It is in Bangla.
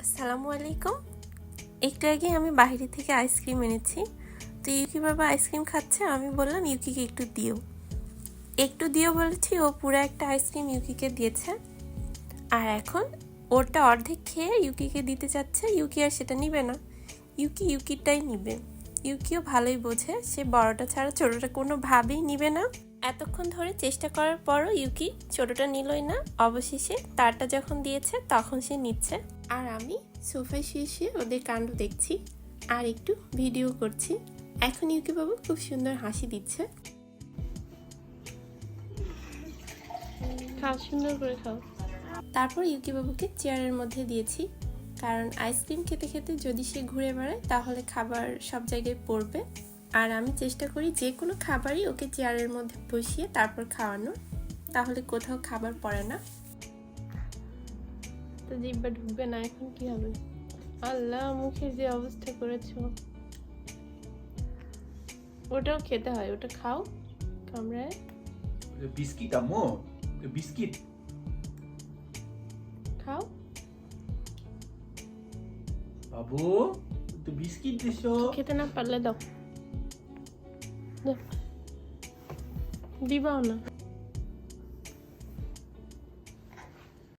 আসসালামু আলাইকুম। একটু আগে আমি বাইরে থেকে আইসক্রিম এনেছি। তো ইউকি বাবা আইসক্রিম খাচ্ছে আমি বললাম ইউকিকে একটু দিও। একটু দিও বলেছি, ও পুরো একটা আইসক্রিম ইউকিকে দিয়েছে। আর এখন ওরটা অর্ধেক খেয়ে ইউকিকে দিতে চাচ্ছে ইউকি আর সেটা নিবে না। ইউকি ইউকিটাই নিবে। ইউকিও ভালোই বোঝে, সে বড়টা ছাড়া ছোটটা কোনোভাবেই নিবে না। এতক্ষণ ধরে চেষ্টা করার পরও ইউকি ছোটটা নিলই না। অবশেষে তারটা যখন দিয়েছে তখন সে নিচ্ছে। আর আমি সোফায় শুয়ে শুয়ে ওদের কাণ্ড দেখছি আর একটু ভিডিও করছি। এখন ইউকি বাবু খুব সুন্দর হাসি দিচ্ছে। খাও সুন্দর করে খাও। তারপর ইউকি বাবুকে চেয়ারের মধ্যে দিয়েছি। কারণ আইসক্রিম খেতে খেতে যদি সে ঘুরে বেড়ায় তাহলে খাবার সব জায়গায় পড়বে। আর আমি চেষ্টা করি যে কোনো খাবারই ওকে চেয়ারের মধ্যে বসিয়ে তারপর খাওয়ানোর। তাহলে কোথাও খাবার পড়ে না। তো জিব্বা ঢুকবে না এখন কি হবে? আল্লাহ মুখের যে অবস্থা করেছ। ওটাও খেতে হয় ওটা খাও কামড়ায়। বিস্কিট আম্মু বিস্কিট। খাও। বাবু তো বিস্কিট দিছো। খেতে না পারলে দাও দাও। দিবাও